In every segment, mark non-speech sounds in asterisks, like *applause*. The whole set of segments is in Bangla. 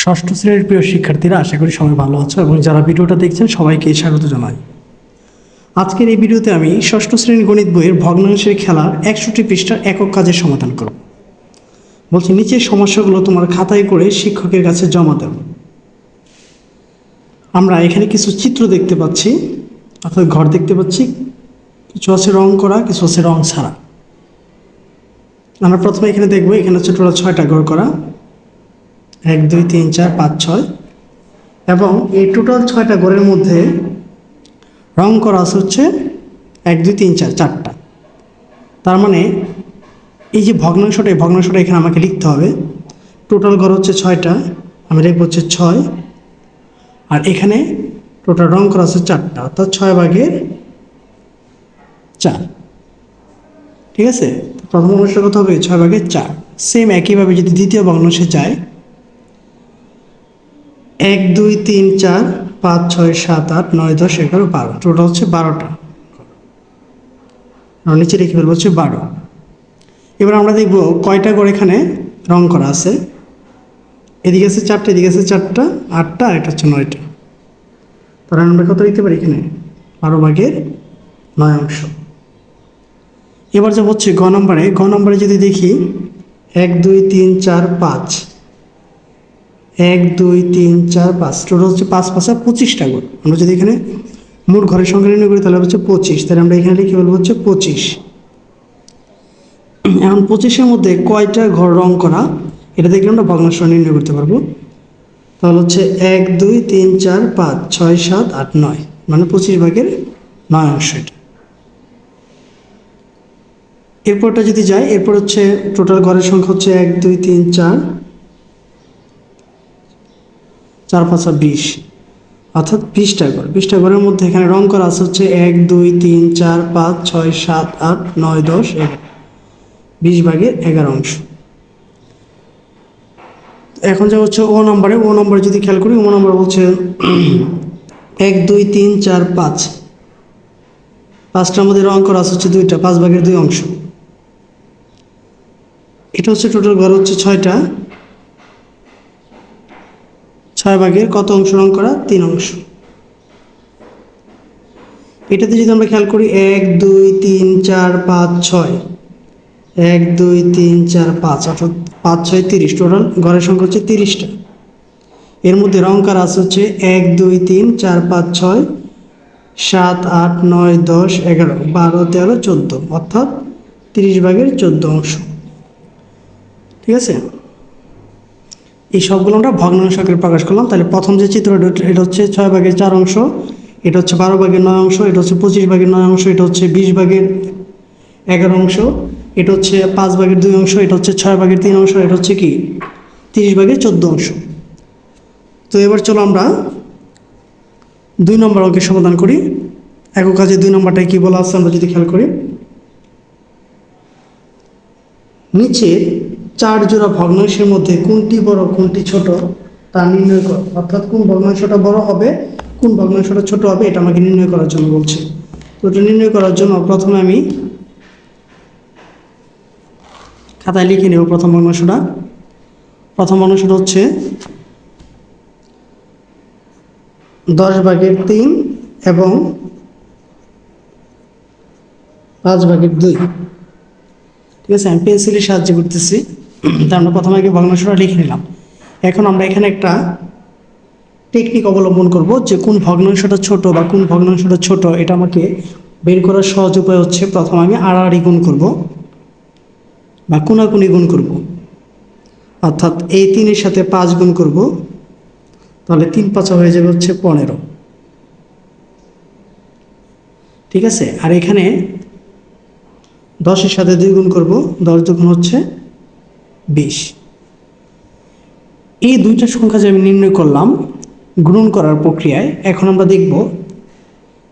ষষ্ঠ শ্রেণির প্রিয় শিক্ষার্থীরা আশা করি সবাই ভালো আছো এবং যারা ভিডিওটা দেখছেন সবাইকে স্বাগত জানাই। আজকের এই ভিডিওতে আমি ষষ্ঠ শ্রেণির গণিত বইয়ের ভগ্নাংশের খেলার একষট্টি পৃষ্ঠার একক কাজের সমাধান করব। বলছি, নিচের সমস্যাগুলো তোমার খাতায় করে শিক্ষকের কাছে জমা দেব আমরা এখানে কিছু চিত্র দেখতে পাচ্ছি, অর্থাৎ ঘর দেখতে পাচ্ছি। কিছু আছে রং করা, কিছু আছে রং ছাড়া। আমরা প্রথমে এখানে দেখব, এখানে হচ্ছে টোটাল ছয়টা ঘর করা। এক, দুই, তিন, চার, পাঁচ, ছয়। এবং এই টোটাল ছয়টা ঘরের মধ্যে রং করা আছে হচ্ছে এক, দুই, তিন, চার, চারটা। তার মানে এই যে ভগ্নাংশটা, এই ভগ্নাংশটা এখানে আমাকে লিখতে হবে। টোটাল ঘর হচ্ছে ছয়টা, আমি লিখব হচ্ছে ছয়। আর এখানে টোটাল রং করা আছে চারটা, অর্থাৎ ছয় ভাগের চার। ঠিক আছে? প্রথম অংশটা কত হবে? ছয় ভাগের চার। সেম একইভাবে যদি দ্বিতীয় ভগ্নাংশে যায় এক, দুই, তিন, চার, পাঁচ, ছয়, সাত, আট, নয়, দশ, এগারো, বারো। টোটাল হচ্ছে বারোটা। নিচে রেখে ফেলব হচ্ছে বারো। এবার আমরা দেখব কয়টা করে এখানে রং করা আছে। এদিকে আছে চারটা, এদিকে আছে চারটা, আটটা, আর এটা হচ্ছে নয়টা। তাহলে আমরা কত লিখতে পারি এখানে? বারো ভাগের নয় অংশ। এবার যা হচ্ছে গ নম্বরে। গ নম্বরে যদি দেখি, এক, দুই, তিন, চার, পাঁচ। এক, দুই, তিন, চার, পাঁচ। টোটাল হচ্ছে পাঁচ, পাঁচা পঁচিশটা ঘর আমরা যদি এখানে মোট ঘরের সংখ্যা নির্ণয় করি, তাহলে হচ্ছে পঁচিশ। তাহলে আমরা এখানে লিখে বলব হচ্ছে পঁচিশ। এখন পঁচিশের মধ্যে কয়টা ঘর রং করা? এটা দেখলে আমরা ভগ্নাংশ নির্ণয় করতে পারব। তাহলে হচ্ছে এক, দুই, তিন, চার, পাঁচ, ছয়, সাত, আট, নয়। মানে পঁচিশ ভাগের নয় অংশ এটা। এরপরটা যদি যাই এরপর হচ্ছে টোটাল ঘরের সংখ্যা হচ্ছে এক, দুই, তিন, চার চার পাঁচা বিশ। অর্থাৎ বিশটা ঘর। বিশটা ঘরের মধ্যে এখানে রং করা আছে হচ্ছে এক, দুই, তিন, চার, পাঁচ, ছয়, সাত, আট, নয়, দশ, এগারো। বিশ ভাগের এগারো অংশ। এখন যা হচ্ছে ও নম্বরে ও নম্বরে যদি খেয়াল করি, ও নম্বর বলছে *clears throat* এক, দুই, তিন, চার, পাঁচ। পাঁচটার মধ্যে রং করা আছে হচ্ছে দুইটা, পাঁচ ভাগের দুই অংশ। এটা হচ্ছে টোটাল ঘর হচ্ছে ছয়টা। ছয় ভাগের কত অংশ রং করা? তিন অংশ। এটাতে যদি আমরা খেয়াল করি, এক, দুই, তিন, চার, পাঁচ, ছয়। এক, দুই, তিন, চার, পাঁচ, অর্থাৎ পাঁচ, ছয়, তিরিশ। টোটাল ঘরের সংখ্যা হচ্ছে তিরিশটা। এর মধ্যে রং কার আছে হচ্ছে এক, দুই, তিন, চার, পাঁচ, ছয়, সাত, আট, নয়, দশ, এগারো, বারো, তেরো, চোদ্দ, অর্থাৎ তিরিশ ভাগের চোদ্দ অংশ। ঠিক আছে? এই সবগুলো আমরা ভগ্নাংশ আকারে প্রকাশ করলাম। তাহলে প্রথম যে চিত্র, এটা হচ্ছে ছয় ভাগের চার অংশ, এটা হচ্ছে বারো ভাগের নয় অংশ, এটা হচ্ছে পঁচিশ ভাগের নয় অংশ, এটা হচ্ছে বিশ ভাগের এগারো অংশ, এটা হচ্ছে পাঁচ ভাগের দুই অংশ, এটা হচ্ছে ছয় ভাগের তিন অংশ, এটা হচ্ছে কি? তিরিশ ভাগের চোদ্দ অংশ। তো এবার চলো আমরা দুই নম্বর অঙ্কের সমাধান করি। একক কাজে দুই নম্বরটায় কী বলা আছে, আমরা যদি খেয়াল করি। নিচে চার জোড়া ভগ্নাংশের মধ্যে কোনটি বড়, কোনটি ছোট তা নির্ণয় কর। অর্থাৎ কোন ভগ্নাংশটা বড় হবে, কোন ভগ্নাংশটা ছোট হবে, এটা আমাকে নির্ণয় করার জন্য বলছে। তো এটা নির্ণয় করার জন্য প্রথমে আমি খাতায় লিখে নেব প্রথম ভগ্নাংশটা। প্রথম ভগ্নাংশটা হচ্ছে দশ ভাগের তিন এবং পাঁচ ভাগের দুই। ঠিক আছে, আমি পেন্সিলের সাহায্য করতেছি তা আমরা প্রথমে আগে ভগ্নাংশটা লিখে নিলাম। এখন আমরা এখানে একটা টেকনিক অবলম্বন করব যে কোন ভগ্নাংশটা ছোট বা কোন ভগ্নাংশটা ছোট, এটা আমাকে বের করার সহজ উপায় হচ্ছে প্রথম আমি আড়াআড়ি গুণ করব বা কোনাকুনি গুণ করব। অর্থাৎ এই তিনের সাথে পাঁচ গুণ করব, তাহলে তিন পাঁচা হয়ে যাবে হচ্ছে পনেরো। ঠিক আছে? আর এখানে দশের সাথে দুই গুণ করব, দশ দুগুণ হচ্ছে বিশ। এই দুইটা সংখ্যা যে আমি নির্ণয় করলাম, গ্রহণ করার প্রক্রিয়ায়, এখন আমরা দেখব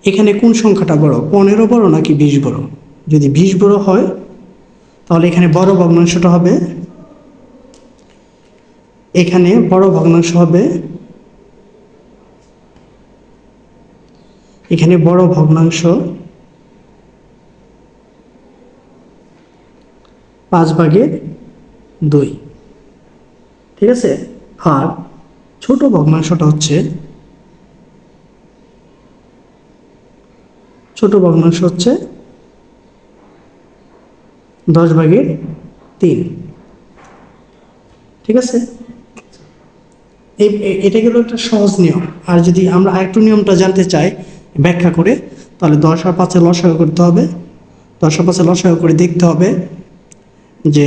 এখানে কোন সংখ্যাটা বড়, পনেরো বড় নাকি বিশ বড়? যদি বিশ বড় হয়, তাহলে এখানে বড় ভগ্নাংশটা হবে। এখানে বড় ভগ্নাংশ হবে। এখানে বড় ভগ্নাংশ পাঁচ ভাগের দুই। ঠিক আছে? আর ছোট ভগ্নাংশটা হচ্ছে ছোট ভগ্নাংশ হচ্ছে দশ ভাগের তিন। ঠিক আছে? এটা গেল একটা সহজ নিয়ম। আর যদি আমরা আরেকটু নিয়মটা জানতে চাই, ব্যাখ্যা করে, তাহলে দশ আর পাঁচে লসাগু করতে হবে। দশ আর পাঁচে লসাগু করে দেখতে হবে যে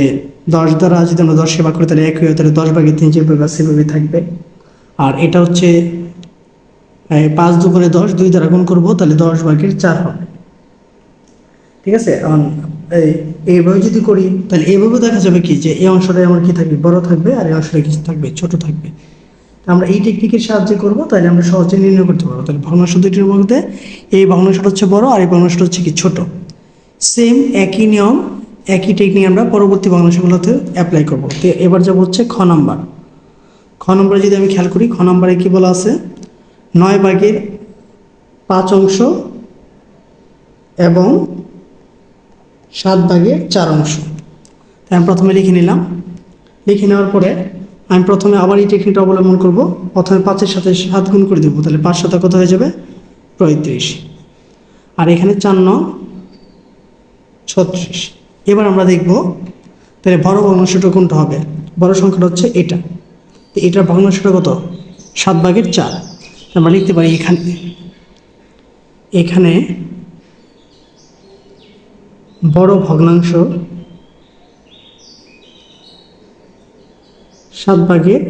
দশ দ্বারা যদি আমরা দশ সেবা করি, তাহলে এক হয়ে তাহলে দশ ভাগে তিন যেভাবে সেভাবে থাকবে। আর এটা হচ্ছে পাঁচ দুগুণে দশ দুই দ্বারা গুণ করব, তাহলে দশ ভাগের চার হবে। ঠিক আছে? এখন এইভাবে যদি করি, তাহলে এইভাবে দেখা যাবে কি, যে এই অংশটা আমার কি থাকবে, বড় থাকবে, আর এই অংশটা কিছু থাকবে, ছোট থাকবে। আমরা এই টেকনিকের সাহায্যে করব, তাহলে আমরা সহজে নির্ণয় করতে পারব। তাহলে ভগ্নাংশ দুইটির মধ্যে, এই ভগ্নাংশটা হচ্ছে বড়, আর এই ভগ্নাংশটা হচ্ছে কি ছোট। সেম একই নিয়ম একই টেকনিক আমরা পরবর্তী ভগ্নাংশগুলোতে অ্যাপ্লাই করব। তো এবার যাব হচ্ছে খ নাম্বার। খ নম্বরে যদি আমি খেয়াল করি, খ নম্বরে কী বলা আছে? নয় ভাগের পাঁচ অংশ এবং সাত ভাগের চার অংশ। তাই আমি প্রথমে লিখে নিলাম। লিখে নেওয়ার পরে আমি প্রথমে আবার এই টেকনিকটা অবলম্বন করব। প্রথমে পাঁচের সাথে সাত গুণ করে দেবো, তাহলে পাঁচ সাথে কত হয়ে যাবে? পঁয়ত্রিশ। আর এখানে চার নং ছত্রিশ। এবার আমরা দেখব তাহলে বড় ভগ্নাংশটা কোনটা হবে? বড় সংখ্যাটা হচ্ছে এটা। এটার ভগ্নাংশটা কত? সাত ভাগের চার। আমরা লিখতে পারি এখানে। এখানে বড় ভগ্নাংশ সাত ভাগের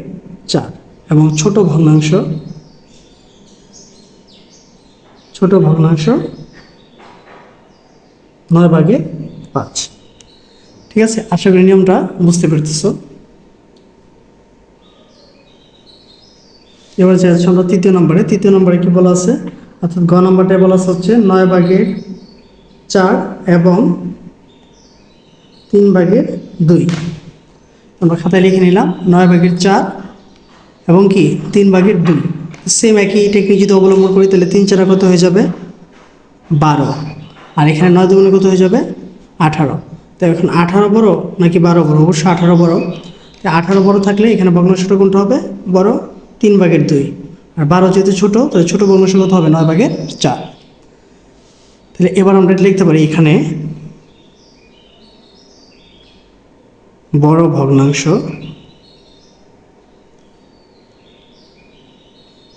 চার এবং ছোট ভগ্নাংশ ছোট ভগ্নাংশ নয় ভাগে পাঁচ। ঠিক আছে? আশা করি নিয়মটা বুঝতে পেরেছ এবার যাচ্ছি আমরা তৃতীয় নম্বরে। তৃতীয় নম্বরে কি বলা আছে? অর্থাৎ গ নম্বরটায় বলা আছে হচ্ছে নয় ভাগের চার এবং তিন ভাগের দুই। আমরা খাতায় লিখে নিলাম নয় ভাগের চার এবং কি? তিন ভাগের দুই। সেম একই টেকনিক যদি অবলম্বন করি, তাহলে তিন চারা কত হয়ে যাবে? বারো। আর এখানে নয় দুগুণে কত হয়ে যাবে? আঠারো। তো এখন আঠারো বড় নাকি বারো বড়? অবশ্যই আঠারো বড়। আঠারো বড় থাকলে এখানে ভগ্নাংশটা কোনটা হবে? বড় তিন ভাগের দুই। আর বারো যেহেতু ছোটো, তাহলে ছোটো ভগ্নাংশ কত হবে? নয় ভাগের চার। তাহলে এবার আমরা এটা লিখতে পারি এখানে বড় ভগ্নাংশ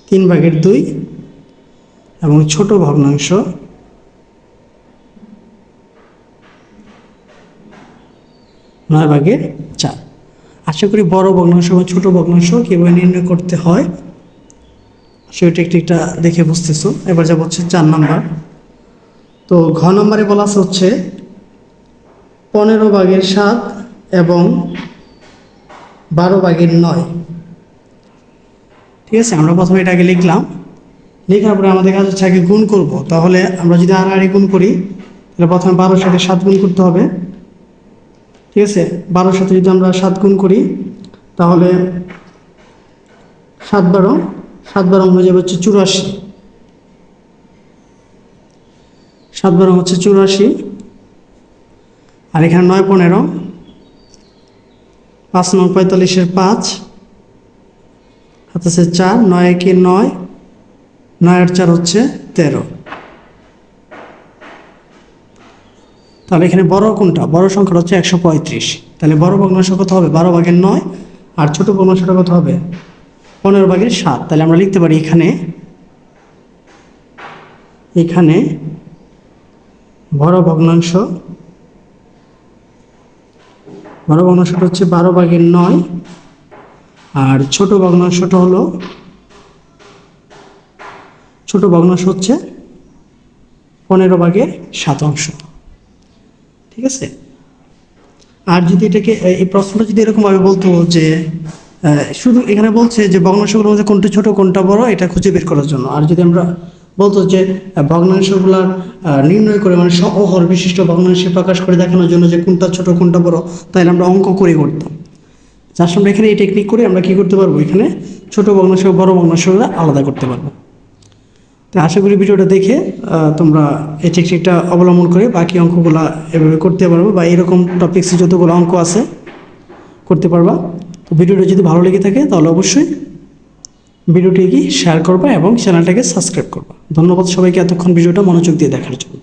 তিন ভাগের দুই এবং ছোট ভগ্নাংশ নয় ভাগের চার। আশা করি বড় ভগ্নাংশ এবং ছোট ভগ্নাংশ কীভাবে নির্ণয় করতে হয় সেই টেকনিকটা দেখে বুঝতেছো। এবার যাব হচ্ছে চার নম্বর। তো ঘ নম্বরে বলা আছে হচ্ছে পনেরো ভাগের সাত এবং বারো ভাগের নয়। ঠিক আছে, আমরা প্রথমে এটাকে লিখলাম। লেখার পরে আমাদের কাজ হচ্ছে আগে গুণ করব। তাহলে আমরা যদি আর আড়ি গুণ করি, তাহলে প্রথমে বারোর সাথে সাত গুণ করতে হবে। ঠিক আছে? বারোর সাথে যদি আমরা সাত গুণ করি, তাহলে সাত বারো সাত বারো হয়ে যাবে হচ্ছে চুরাশি। সাত বারো হচ্ছে চুরাশি, আর এখানে নয় পনেরো, পাঁচ নয় পঁয়তাল্লিশের পাঁচ হাত চার, নয় একে নয় নয় আট চার হচ্ছে তেরো। তাহলে এখানে বড় কোনটা? বড় সংখ্যাটা হচ্ছে একশো পঁয়ত্রিশ। তাহলে বড় ভগ্নাংশ কত হবে? বারো ভাগের নয়। আর ছোট ভগ্নাংশটা কত হবে? পনেরো ভাগের সাত। তাহলে আমরা লিখতে পারি এখানে এখানে বড় ভগ্নাংশ, বড় ভগ্নাংশটা হচ্ছে বারো ভাগের নয়। আর ছোট ভগ্নাংশটা হলো, ছোট ভগ্নাংশ হচ্ছে পনেরো ভাগের সাত অংশ। ঠিক আছে? আর যদি এটাকে এই প্রশ্নটা যদি এরকমভাবে বলতো যে শুধু এখানে বলছে যে ভগ্নাংশগুলোর মধ্যে কোনটা ছোট, কোনটা বড়, এটা খুঁজে বের করার জন্য। আর যদি আমরা বলতো যে ভগ্নাংশগুলার নির্ণয় করে মানে সহর বিশিষ্ট ভগ্নাংশে প্রকাশ করে দেখানোর জন্য যে কোনটা ছোট, কোনটা বড়, তাহলে আমরা অঙ্ক করে করতাম। যার সঙ্গে এখানে এই টেকনিক করে আমরা কি করতে পারব? এখানে ছোট ভগ্নাংশ, বড় ভগ্নাংশগুলো আলাদা করতে পারব। আশা করি ভিডিওটা দেখে তোমরা এই টেকনিকটা অবলম্বন করে বাকি অঙ্কগুলো এভাবে করতে পারব বা এরকম টপিক্সে যতগুলো অঙ্ক আছে করতে পারবা। তো ভিডিওটা যদি ভালো লেগে থাকে তাহলে অবশ্যই ভিডিওটি কি শেয়ার করবা এবং চ্যানেলটাকে সাবস্ক্রাইব করবা। ধন্যবাদ সবাইকে এতক্ষণ ভিডিওটা মনোযোগ দিয়ে দেখার জন্য।